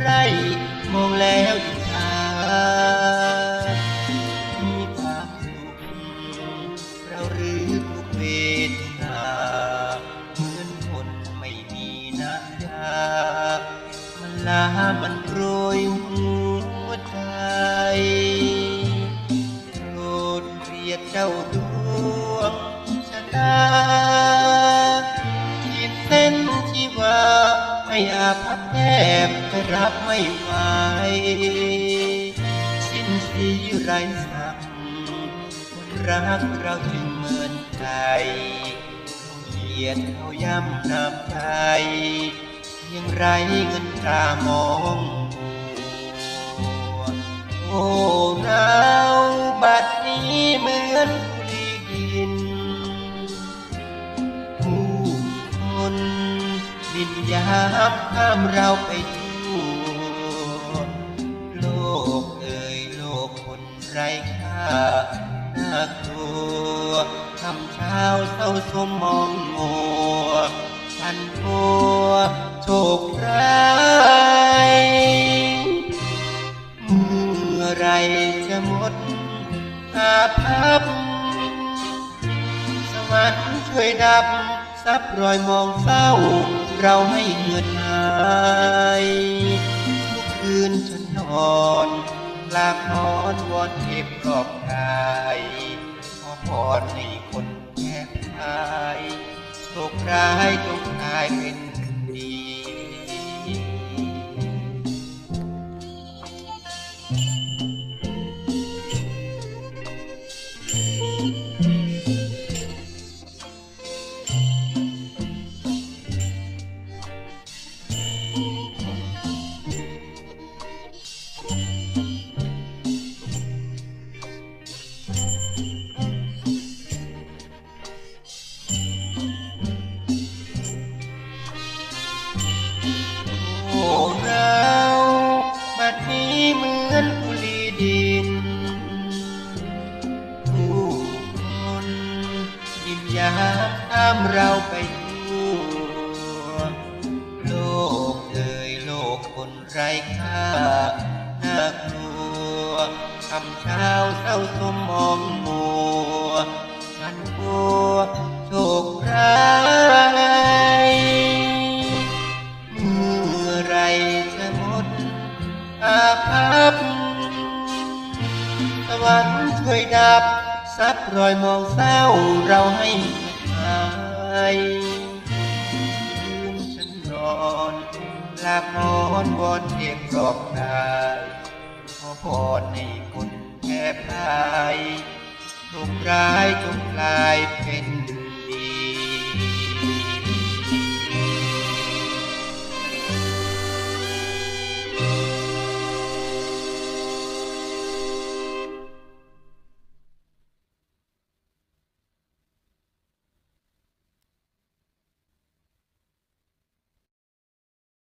ไรมองแล้วอิจฉามีความสุขเราหรือทุกเวทนาเหมือนคนไม่มีน้ำยามันลามันโรยหัวใจโปรดเรียกเจ้า อาภัพแทบรับไม่ไหวสิ้นสีไรสักคนรักเราจึงเหมือนใจเขาเหยียดเขาย้ำน้ำใจยังไรเงินตรามองโอ้หนาวบัดนี้เหมือน ยามห้ามเราไปทั่วโลกเอ่ยโลกคนไร้ค่าน่ากลัวทำเช้าเศร้าสมมองมัวพันพัวโชคร้ายเมื่อไรจะหมดอาภัพสวรรค์ช่วยดับ ซับรอยมองเศร้า เราให้เหือดหายทุกคืนฉันนอนลาบนอนวอนเทพรอบกายขอพรให้คนแทบตายโชคร้ายจงกลายเป็น นยาข้ามเราไปทั่วโลกเอ่ยโลกคนไร้ค่าน่ากลัวคำเช้าเศร้าสมมองมัวฉันกลัวโชคร้ายเมื่อไรจะหมดอาภัพสวรรค์ช่วยดับ ซับรอยมองเศร้าเราให้หายยืนฉันนอนหลับนอนบนเตียงรอบนายขอพรให้คนแทบตายทุกร้ายทุกลายเป็น